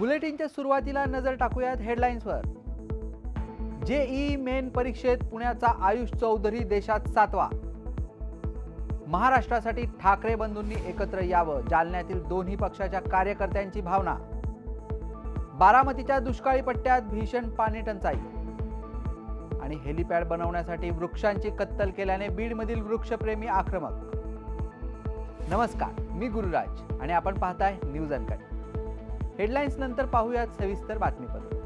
बुलेटिनच्या सुरुवातीला नजर टाकूयात हेडलाईन्सवर JEE main परीक्षेत पुण्याचा आयुष चौधरी देशात सातवा. महाराष्ट्रासाठी ठाकरे बंधूंनी एकत्र यावं जालन्यातील दोन्ही पक्षाच्या कार्यकर्त्यांची भावना. बारामतीच्या दुष्काळी पट्ट्यात भीषण पाणी टंचाई. आणि हेलिपॅड बनवण्यासाठी वृक्षांची कत्तल केल्याने बीडमधील वृक्षप्रेमी आक्रमक. नमस्कार मी गुरुराज आणि आपण पाहताय न्यूज अनकट. हेडलाईन्स नंतर पाहूयात सविस्तर बातमीपत्र.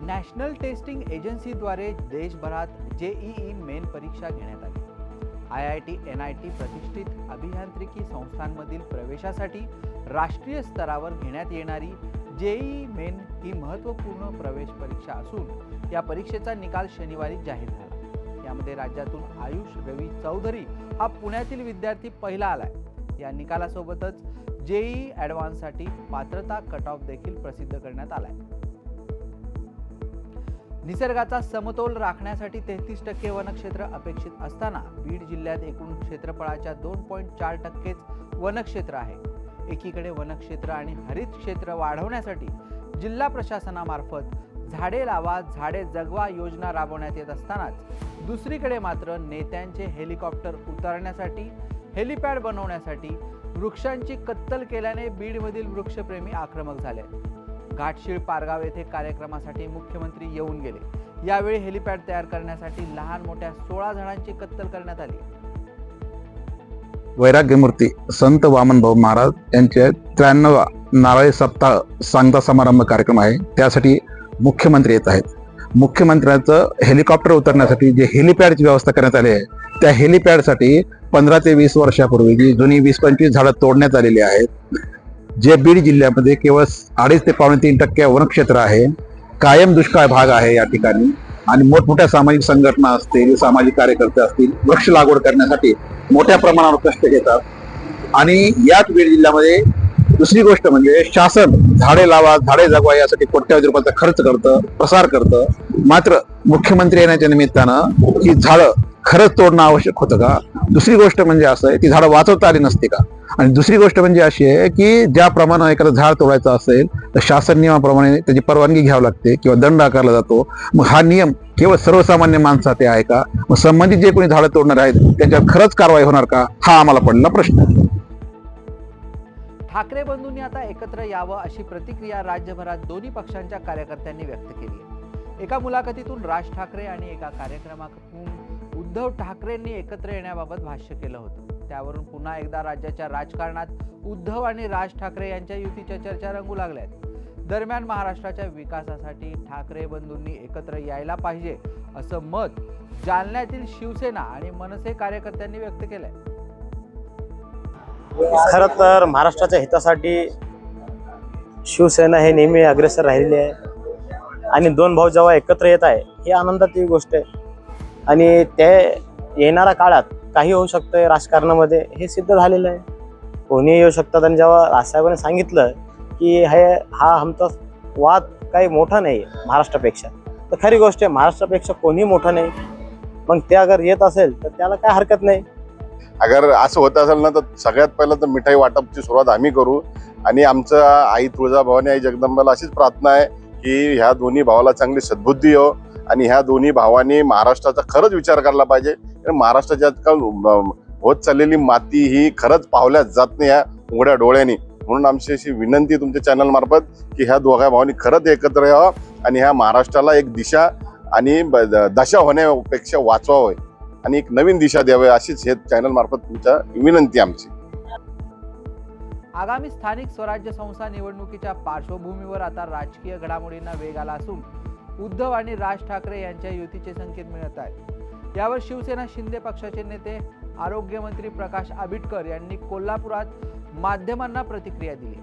नॅशनल टेस्टिंग एजन्सीद्वारे देशभरात जेईई मेन परीक्षा घेण्यात आली. I I T N I T प्रतिष्ठित अभियांत्रिकी संस्थांमधील प्रवेशासाठी राष्ट्रीय स्तरावर घेण्यात येणारी जेईई मेन ही महत्त्वपूर्ण प्रवेश परीक्षा असून या परीक्षेचा निकाल शनिवारी जाहीर झाला. यामध्ये राज्यातून आयुष रवी चौधरी हा पुण्यातील विद्यार्थी पहिला आलाय. या निकालासोबतच जेई ॲडव्हान्ससाठी पात्रता कट ऑफ देखील प्रसिद्ध करण्यात आलाय. निसर्गाचा समतोल राखण्यासाठी तेहतीस टक्के वनक्षेत्र अपेक्षित असताना बीड जिल्ह्यात एकूण क्षेत्रफळाच्या दोन पॉईंट चार टक्केच वनक्षेत्र आहे. एकीकडे वनक्षेत्र आणि हरित क्षेत्र वाढवण्यासाठी जिल्हा प्रशासनामार्फत झाडे लावा झाडे जगवा योजना राबवण्यात येत असतानाच दुसरीकडे मात्र नेत्यांचे हेलिकॉप्टर उतरण्यासाठी हेलिपॅड बनवण्यासाठी वृक्षांची कत्तल केल्याने बीडमधील वृक्षप्रेमी आक्रमक झाले. घाटशीळ पारगाव येथे कार्यक्रमासाठी मुख्यमंत्री येऊन गेले. यावेळी हेलिपॅड तयार करण्यासाठी लहान मोठ्या सोळा जणांची कत्तल करण्यात आली. वैराग्यमूर्ती संत वामनभाऊ महाराज यांचे त्र्याण्णव नारळी सप्ताह सांगता समारंभ कार्यक्रम आहे. त्यासाठी मुख्यमंत्री येत आहेत. मुख्यमंत्र्यांचं हेलिकॉप्टर उतरण्यासाठी जे हेलिपॅडची व्यवस्था करण्यात आली आहे त्या हेलिपॅडसाठी पंधरा ते वीस वर्षापूर्वी जी जुनी वीस पंचवीस झाडं तोडण्यात आलेली आहेत जे बीड जिल्ह्यामध्ये केवळ अडीच ते पावणे तीन टक्के वनक्षेत्र आहे कायम दुष्काळ भाग आहे या ठिकाणी. आणि मोठमोठ्या सामाजिक संघटना असतील सामाजिक कार्यकर्ते असतील वृक्ष लागवड करण्यासाठी मोठ्या प्रमाणावर कष्ट घेतात. आणि याच बीड जिल्ह्यामध्ये दुसरी गोष्ट म्हणजे शासन झाडे लावा झाडे जगवा यासाठी कोट्यावधी रुपयाचा खर्च करतं प्रसार करतं. मात्र मुख्यमंत्री येण्याच्या निमित्तानं ही झाडं खरंच तोडणं आवश्यक होतं का? दुसरी गोष्ट म्हणजे असं आहे ती झाडं वाचवता आली नसती का? आणि दुसरी गोष्ट म्हणजे अशी आहे की ज्याप्रमाणे एखादं झाड तोडायचं असेल तर शासन नियमाप्रमाणे त्याची परवानगी घ्यावी लागते किंवा दंड आकारला जातो. मग हा नियम केवळ सर्वसामान्य माणसासाठी आहे का? मग संबंधित जे कोणी झाडं तोडणार आहेत त्यांच्यावर खरंच कारवाई होणार का? हा आम्हाला पडलेला प्रश्न. ठाकरे बंधूंनी आता एकत्र यावं अशी प्रतिक्रिया राज्यभरात दोन्ही पक्षांच्या कार्यकर्त्यांनी व्यक्त केली एका मुलाखतीतून राज ठाकरे आणि एका कार्यक्रमातून उद्धव ठाकरेंनी एकत्र येण्याबाबत भाष्य केलं होतं. त्यावरून पुन्हा एकदा राज्याच्या राजकारणात उद्धव आणि राज ठाकरे यांच्या युतीच्या चर्चा रंगू लागल्या आहेत दरम्यान महाराष्ट्राच्या विकासासाठी ठाकरे बंधूंनी एकत्र यायला पाहिजे असं मत जालन्यातील शिवसेना आणि मनसे कार्यकर्त्यांनी व्यक्त केलंय. खरं तर महाराष्ट्राच्या हितासाठी शिवसेना हे नेहमी अग्रेसर राहिलेली आहे. आणि दोन भाऊ जेव्हा एकत्र येत आहे ही आनंदाची गोष्ट आहे. आणि ते येणाऱ्या काळात काही होऊ शकतंय राजकारणामध्ये हे सिद्ध झालेलं आहे. कोणी येऊ शकतात. आणि जेव्हा राजसाहेबांनी सांगितलं की हे हा आमचा वाद काही मोठा नाही आहे महाराष्ट्रापेक्षा तर खरी गोष्ट आहे महाराष्ट्रापेक्षा कोणी मोठं नाही. मग ते अगर येत असेल तर त्याला काय हरकत नाही. अगर असं होत असेल ना तर सगळ्यात पहिलं तर मिठाई वाटपची सुरुवात आम्ही करू. आणि आमचं आई तुळजाभवानी आई जगदंबाला अशीच प्रार्थना आहे की ह्या दोन्ही भावाला चांगली सद्बुद्धी हो. आणि ह्या दोन्ही भावांनी महाराष्ट्राचा खरंच विचार करायला पाहिजे. कारण महाराष्ट्राच्या आजकाल होत चाललेली माती ही खरंच पावल्या जात नाही ह्या उघड्या डोळ्यांनी. म्हणून आमची अशी विनंती तुमच्या चॅनल मार्फत की ह्या दोघा भावांनी खरंच एकत्र यावं आणि ह्या महाराष्ट्राला एक दिशा आणि द- दशा होण्यापेक्षा वाचवावं. आणि एक नवीन दिशा द्यावी अशीच हे चॅनल मार्फत तुमच्या विनंती आमची. आगामी स्थानिक स्वराज्य संस्था निवडणुकीच्या पार्श्वभूमीवर आता राजकीय घडामोडींना वेग आला असून उद्धव आणि राज ठाकरे यांच्या युतीचे संकेत मिळत आहेत. यावर शिवसेना शिंदे पक्षाचे नेते आरोग्यमंत्री प्रकाश आबिटकर यांनी कोल्हापुरात माध्यमांना प्रतिक्रिया दिली.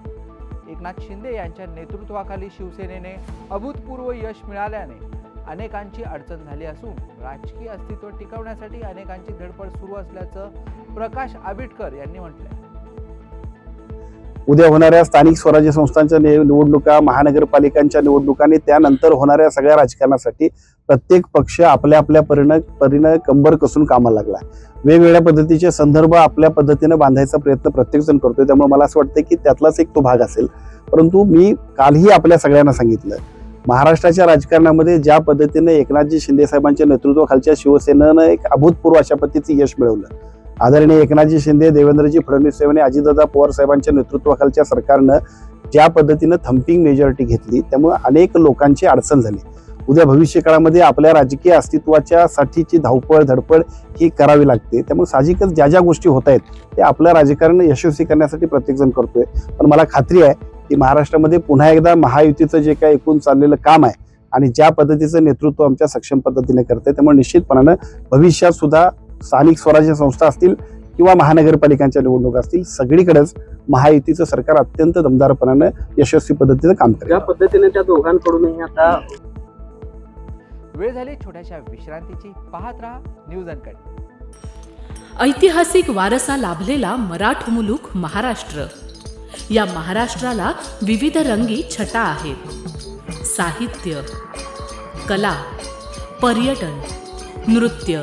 एकनाथ शिंदे यांच्या नेतृत्वाखाली शिवसेनेने अभूतपूर्व यश मिळाल्याने अनेकांची अडचण झाली असून राजकीय अस्तित्व टिकवण्यासाठी अनेकांची धडपड सुरू असल्याचं प्रकाश आबिटकर यांनी म्हटलंय. उद्या होणाऱ्या स्थानिक स्वराज्य संस्थांच्या निवडणुका महानगरपालिकांच्या निवडणुका आणि त्यानंतर होणाऱ्या सगळ्या राजकारणासाठी प्रत्येक पक्ष आपल्या आपल्या परीनं परीनं कंबर कसून कामाला लागला वेगवेगळ्या पद्धतीचे संदर्भ आपल्या पद्धतीनं बांधायचा प्रयत्न प्रत्येक जण करतोय. त्यामुळे मला असं वाटतं की त्यातलाच एक तो भाग असेल. परंतु मी कालही आपल्या सगळ्यांना सांगितलं महाराष्ट्राच्या राजकारणामध्ये ज्या पद्धतीने एकनाथजी शिंदे साहेबांच्या नेतृत्वाखालच्या शिवसेनेनं एक अभूतपूर्व अशा पद्धतीचं यश मिळवलं आदरणीय एकनाथजी शिंदे देवेंद्रजी फडणवीस आणि अजितदादा पवार साहेबांच्या नेतृत्वाखालच्या सरकारनं ज्या पद्धतीनं थम्पिंग मेजॉरिटी घेतली त्यामुळे अनेक लोकांची अडचण झाली. उद्या भविष्य काळामध्ये आपल्या राजकीय अस्तित्वाच्या साठीची धावपळ धडपड ही करावी लागते. त्यामुळे साहजिकच ज्या ज्या गोष्टी होत आहेत ते आपलं राजकारण यशस्वी करण्यासाठी प्रत्येकजण करतोय. पण मला खात्री आहे की महाराष्ट्रामध्ये पुन्हा एकदा महायुतीचं जे काय एकूण चाललेलं काम आहे आणि ज्या पद्धतीचं नेतृत्व आमच्या सक्षम पद्धतीने करते त्यामुळे निश्चितपणानं भविष्यात सुद्धा स्थानिक स्वराज्य संस्था असतील किंवा महानगरपालिकांच्या निवडणुका असतील सगळीकडेच महायुतीचं सरकार अत्यंत दमदारपणानं यशस्वी पद्धतीनं काम करेल. ज्या पद्धतीने त्या दोघांकडूनही आता वेळ झाली छोट्याशा विश्रांतीची. पाहत राहा न्यूज अनकट. ऐतिहासिक वारसा लाभलेला मराठ मुलूक महाराष्ट्र. या महाराष्ट्राला विविध रंगी छटा आहेत. साहित्य कला पर्यटन नृत्य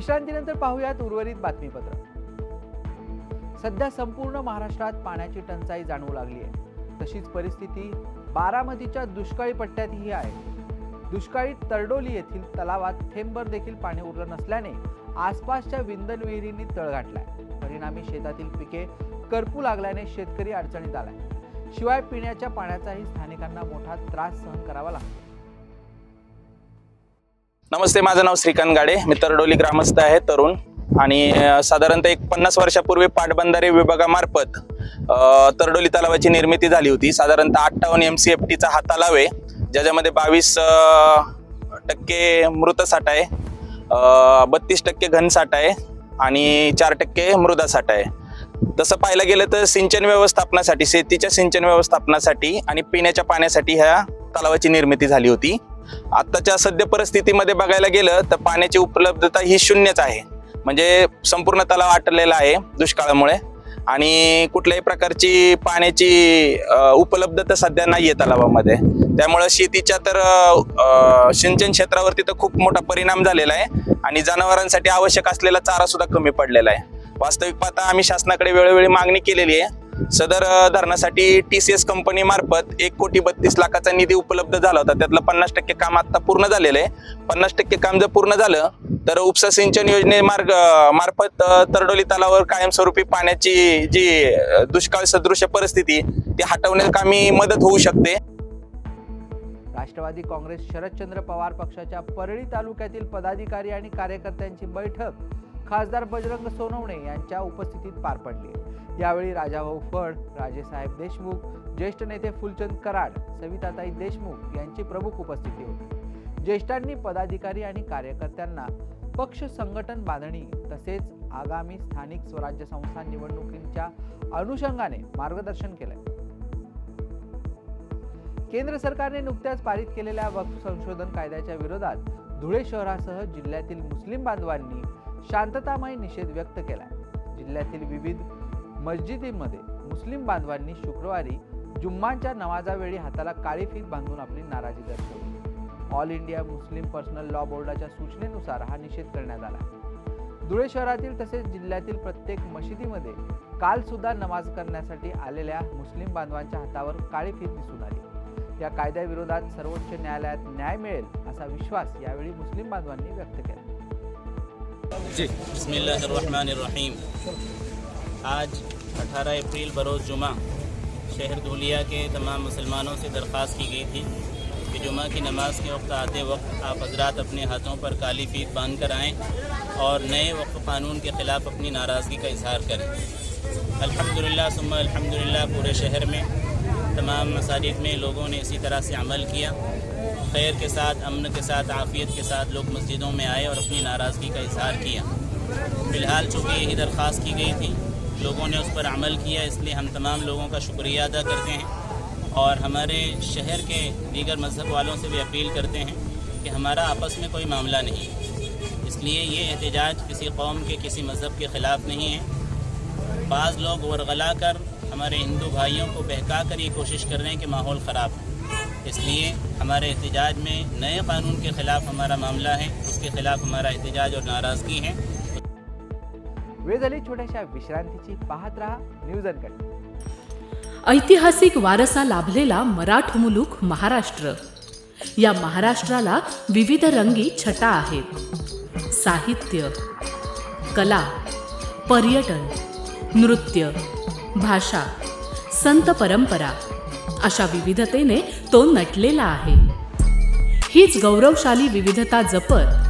विश्रांतीनंतर पाहूयात उर्वरित बातमीपत्र. सध्या संपूर्ण महाराष्ट्रात पाण्याची टंचाई जाणवू लागली आहे. तशीच परिस्थिती बारामतीच्या दुष्काळी पट्ट्यातही आहे. दुष्काळी तरडोली येथील तलावात थेंबर देखील पाणी उरलं नसल्याने आसपासच्या विंधन विहिरींनी तळ गाठलाय. परिणामी शेतातील पिके करपू लागल्याने शेतकरी अडचणीत आलाय. शिवाय पिण्याच्या पाण्याचाही स्थानिकांना मोठा त्रास सहन करावा लागतो नमस्ते माझं नाव श्रीकांत गाडे. मी तरडोली ग्रामस्थ आहे तरुण. आणि साधारणतः एक पन्नास वर्षापूर्वी पाटबंधारे विभागामार्फत तरडोली तलावाची निर्मिती झाली होती. साधारणतः अठ्ठावन्न एम सी एफ टीचा हा तलाव आहे ज्याच्यामध्ये बावीस टक्के मृत साठा आहे बत्तीस टक्के घनसाठा आहे आणि चार टक्के मृदा साठा आहे. तसं पाहायला गेलं तर सिंचन व्यवस्थापनासाठी शेतीच्या सिंचन व्यवस्थापनासाठी आणि पिण्याच्या पाण्यासाठी ह्या तलावाची निर्मिती झाली होती. आत्ताच्या सद्य परिस्थितीमध्ये बघायला गेलं तर पाण्याची उपलब्धता ही शून्यच आहे. म्हणजे संपूर्ण तलाव आटलेला आहे दुष्काळामुळे. आणि कुठल्याही प्रकारची पाण्याची उपलब्धता सध्या नाही आहे तलावामध्ये. त्यामुळं शेतीच्या तर सिंचन क्षेत्रावरती तर खूप मोठा परिणाम झालेला आहे. आणि जनावरांसाठी आवश्यक असलेला चारा सुद्धा कमी पडलेला आहे. वास्तविक पाहता आम्ही शासनाकडे वेळोवेळी मागणी केलेली आहे. सदर धरणासाठी टी सी एस कंपनी मार्फत एक कोटी बत्तीस लाखाचा निधी उपलब्ध झाला होता. त्यातलं पन्नास टक्के काम आता पूर्ण झालेलं आहे. पन्नास टक्के काम जर पूर्ण झालं तर उपसा सिंचन योजने मार्ग मार्फत तरडोली तलावावर कायमस्वरूपी पाण्याची जी दुष्काळ सदृश परिस्थिती ती हटवण्यात कामी मदत होऊ शकते. राष्ट्रवादी काँग्रेस शरदचंद्र पवार पक्षाच्या परळी तालुक्यातील पदाधिकारी आणि कार्यकर्त्यांची बैठक खासदार बजरंग सोनवणे यांच्या उपस्थितीत पार पडली. यावेळी राजाभाऊ फड राजेसाहेब देशमुख ज्येष्ठ नेते फुलचंद कराड सविताताई देशमुख यांची प्रमुख उपस्थिती होती. ज्येष्ठांनी पदाधिकारी आणि कार्यकर्त्यांना पक्ष संघटन बांधणी तसेच आगामी स्थानिक स्वराज्य संस्था निवडणुकींच्या अनुषंगाने मार्गदर्शन केलंय केंद्र सरकारने नुकत्याच पारित केलेल्या वक्फ संशोधन कायद्याच्या विरोधात धुळे शहरासह जिल्ह्यातील मुस्लिम बांधवांनी शांततामय निषेध व्यक्त केला. जिल्ह्यातील विविध मस्जिदीमध्ये मुस्लिम बांधवांनी शुक्रवारी जुम्मांच्या नमाजावेळी हाताला काळी फीत बांधून आपली नाराजी दर्शवली all India Muslim personal law बोर्डाच्या सूचनेनुसार हा निषेध करण्यात आला. धुळे शहरातील तसेच जिल्ह्यातील प्रत्येक मशिदीमध्ये काल सुद्धा नमाज करण्यासाठी आलेल्या मुस्लिम बांधवांच्या हातावर काळी फीत दिसून आली. या कायद्याविरोधात सर्वोच्च न्यायालयात न्याय मिळेल असा विश्वास यावेळी मुस्लिम बांधवांनी व्यक्त केला. آج اٹھارہ اپریل بروز جمعہ شہر دھولیا کے تمام مسلمانوں سے درخواست کی گئی تھی کہ جمعہ کی نماز کے وقت آتے وقت آپ حضرات اپنے ہاتھوں پر کالی فیت باندھ کر آئیں اور نئے وقف قانون کے خلاف اپنی ناراضگی کا اظہار کریں۔ الحمدللہ ثم الحمدللہ پورے شہر میں تمام مساجد میں لوگوں نے اسی طرح سے عمل کیا۔ خیر کے ساتھ، امن کے ساتھ، عافیت کے ساتھ لوگ مسجدوں میں آئے اور اپنی ناراضگی کا اظہار کیا۔ فی الحال چونکہ یہی درخواست کی گئی تھی दरख्वास्त की गई थी लोगों ने उस पर अमल किया इसलिए हम तमाम लोगों का शुक्रिया अदा करते हैं और हमारे शहर के दीगर मज़हब वालों से भी अपील करते हैं कि हमारा आपस में कोई मामला नहीं है इसलिए ये एहतजाज किसी कौम के किसी मज़हब के ख़िलाफ़ नहीं है बाज़ लोग वरगला कर हमारे हिंदू भाइयों को बहका कर ये कोशिश कर रहे हैं कि माहौल ख़राब है इसलिए हमारे एहतजाज में नए कानून के ख़िलाफ़ हमारा मामला है उसके ख़िलाफ़ हमारा एहतजाज और नाराज़गी है वेळ झाली छोट्याशा विश्रांतीची पाहत राहा न्यूज अनकट ऐतिहासिक वारसा लाभलेला मराठ मुलूक महाराष्ट्र. या महाराष्ट्राला विविध रंगी छटा आहेत. साहित्य कला पर्यटन नृत्य भाषा संत परंपरा अशा विविधतेने तो नटलेला आहे. हीच गौरवशाली विविधता जपत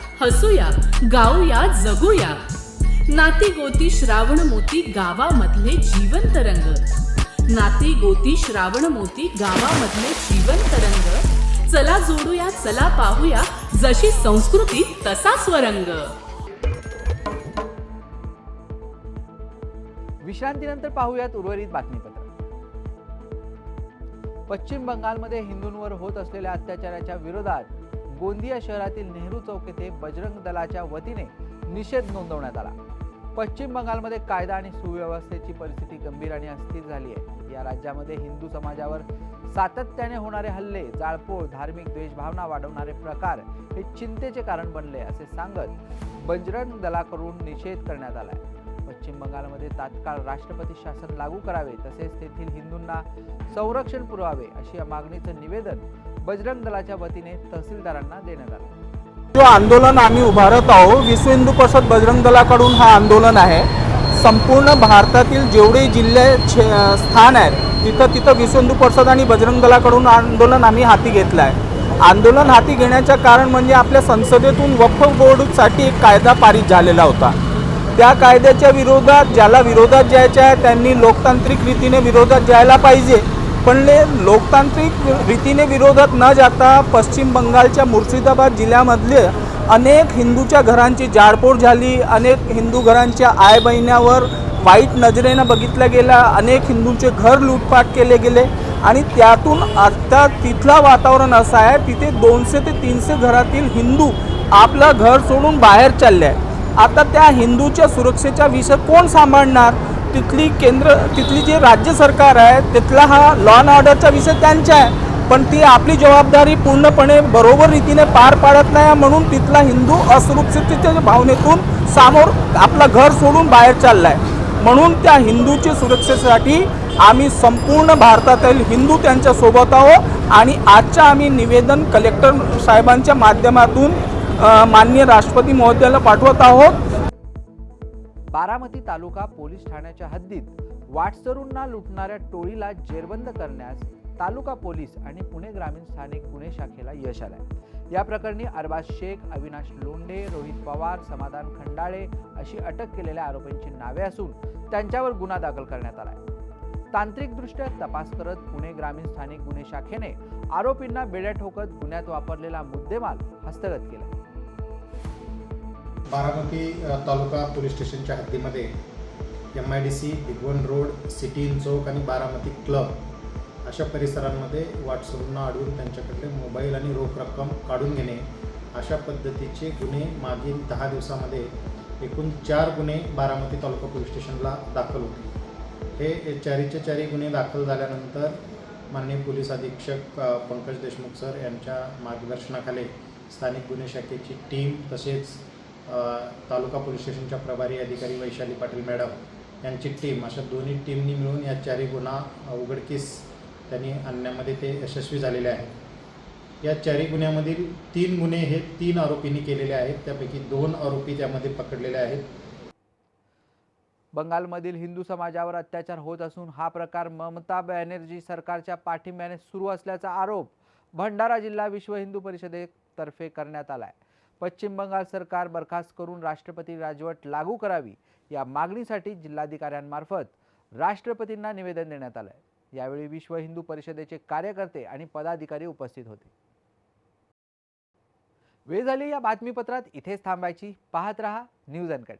हसूया गाऊया जगूया. नाती गोती श्रावण मोती गावामधले जीवंत रंग. नाती गोती श्रावण मोती गावामधले जीवंत रंग. चला जोडूया चला पाहूया जशी संस्कृती तसा स्वरंग. विश्रांतीनंतर पाहूयात उर्वरित बातमीपत्र. पश्चिम बंगालमध्ये हिंदूंवर होत असलेल्या अत्याचाराच्या विरोधात गोंदिया शहरातील नेहरू चौक येथे बजरंग दलाच्या वतीने निषेध नोंदवण्यात आला. पश्चिम बंगालमध्ये कायदा आणि सुव्यवस्थेची परिस्थिती गंभीर आणि अस्थिर झाली आहे. या राज्यामध्ये हिंदू समाजावर सातत्याने होणारे हल्ले जाळपोळ धार्मिक द्वेषभावना वाढवणारे प्रकार हे चिंतेचे कारण बनले असे सांगत बजरंग दलाकडून निषेध करण्यात आला आहे पश्चिम बंगालमध्ये तात्काळ राष्ट्रपती शासन लागू करावे तसेच तेथील हिंदूंना संरक्षण पुरवावे अशी या मागणीचं निवेदन बजरंग दलाच्या वतीने तहसीलदारांना देण्यात आला. जो आंदोलन आम्ही उभारत आहोत विश्व हिंदू परिषद बजरंग दलाकडून हा आंदोलन आहे. संपूर्ण भारतातील जेवढे जिल्हे छे- स्थान आहेत तिथं तिथं विश्व हिंदू परिषद आणि बजरंग दलाकडून आंदोलन आम्ही हाती घेतलं आहे. आंदोलन हाती घेण्याचं कारण म्हणजे आपल्या संसदेतून वक्फ बोर्डसाठी एक कायदा पारित झालेला होता. त्या कायद्याच्या विरोधात ज्याला विरोधात जायचं आहे त्यांनी लोकतांत्रिक रीतीने विरोधात जायला पाहिजे. पण ते लोकतांत्रिक रीतीने विरोधात न जाता पश्चिम बंगालच्या मुर्शिदाबाद जिल्ह्यामधले अनेक हिंदूच्या घरांची जाळपोळ झाली अनेक हिंदू घरांच्या आय बहिण्यावर वाईट नजरेनं बघितलं गेला अनेक हिंदूंचे घर लूटपाट केले गेले आणि त्यातून आता तिथला वातावरण असं आहे तिथे दोनशे ते तीनशे घरातील हिंदू आपलं घर सोडून बाहेर चालले आहे आता त्या हिंदूच्या सुरक्षेचा विषय कोण सांभाळणार? तिथली केंद्र तिथली जे राज्य सरकार आहे तिथला हा लॉ अँड ऑर्डरचा विषय त्यांचा आहे. पण ती आपली जबाबदारी पूर्णपणे बरोबर रीतीने पार पाडत नाही म्हणून तिथला हिंदू असुरक्षिततेच्या भावनेतून सामोर आपलं घर सोडून बाहेर चालला आहे म्हणून त्या हिंदूच्या सुरक्षेसाठी आम्ही संपूर्ण भारतातील हिंदू त्यांच्यासोबत आहोत आणि आजच्या आम्ही निवेदन कलेक्टर साहेबांच्या माध्यमातून माननीय राष्ट्रपती महोदयाला पाठवत आहोत. बारामती तालुका पोलीस ठाण्याच्या हद्दीत वाटसरूंना लुटणाऱ्या टोळीला जेरबंद करण्यास तालुका पोलीस आणि पुणे ग्रामीण स्थानिक गुन्हे शाखेला यश आलंय. या प्रकरणी अरबाज शेख अविनाश लोंढे रोहित पवार समाधान खंडाळे अशी अटक केलेल्या आरोपींची नावे असून त्यांच्यावर गुन्हा दाखल करण्यात आलाय. तांत्रिकदृष्ट्या तपास करत पुणे ग्रामीण स्थानिक गुन्हे शाखेने आरोपींना बेड्या ठोकत गुन्ह्यात वापरलेला मुद्देमाल हस्तगत केला बारामती तालुका पोलीस स्टेशनच्या हद्दीमध्ये M I D C Bhigwan road city inn चौक आणि बारामती क्लब अशा परिसरांमध्ये वाटसरूंना अडवून त्यांच्याकडले मोबाईल आणि रोख रक्कम काढून घेणे अशा पद्धतीचे गुन्हे मागील दहा दिवसामध्ये एकूण चार गुन्हे बारामती तालुका पोलीस स्टेशनला दाखल होते. हे चारीचे चारी गुन्हे दाखल झाल्यानंतर माननीय पोलीस अधीक्षक पंकज देशमुख सर यांच्या मार्गदर्शनाखाली स्थानिक गुन्हे शाखेची टीम तसेच तालुका पोलीस स्टेशनच्या प्रभारी अधिकारी वैशाली पाटील मॅडम यांची टीम अशा दोन्ही टीमनी मिळून या चारही गुन्हा उघडकीस त्यांनी आणण्यामध्ये ते यशस्वी झालेले आहेत. या चारही गुन्ह्यामधील तीन गुन्हे हे तीन आरोपींनी केलेले आहेत. त्यापैकी दोन आरोपी त्यामध्ये पकडलेले आहेत. बंगालमधील हिंदू समाजावर अत्याचार होत असून हा प्रकार ममता बॅनर्जी सरकारच्या पाठिंब्याने सुरू असल्याचा आरोप भंडारा जिल्हा विश्व हिंदू परिषदेतर्फे करण्यात आला आहे पश्चिम बंगाल सरकार बरखास्त करून राष्ट्रपती राजवट लागू करावी या मागणीसाठी जिल्हाधिकाऱ्यांमार्फत राष्ट्रपतींना निवेदन देण्यात आलं आहे यावेळी विश्व हिंदू परिषदेचे कार्यकर्ते आणि पदाधिकारी उपस्थित होते. वेळ झाली या बातमीपत्रात. इथेच थांबायची. पाहत रहा न्यूज अनकट.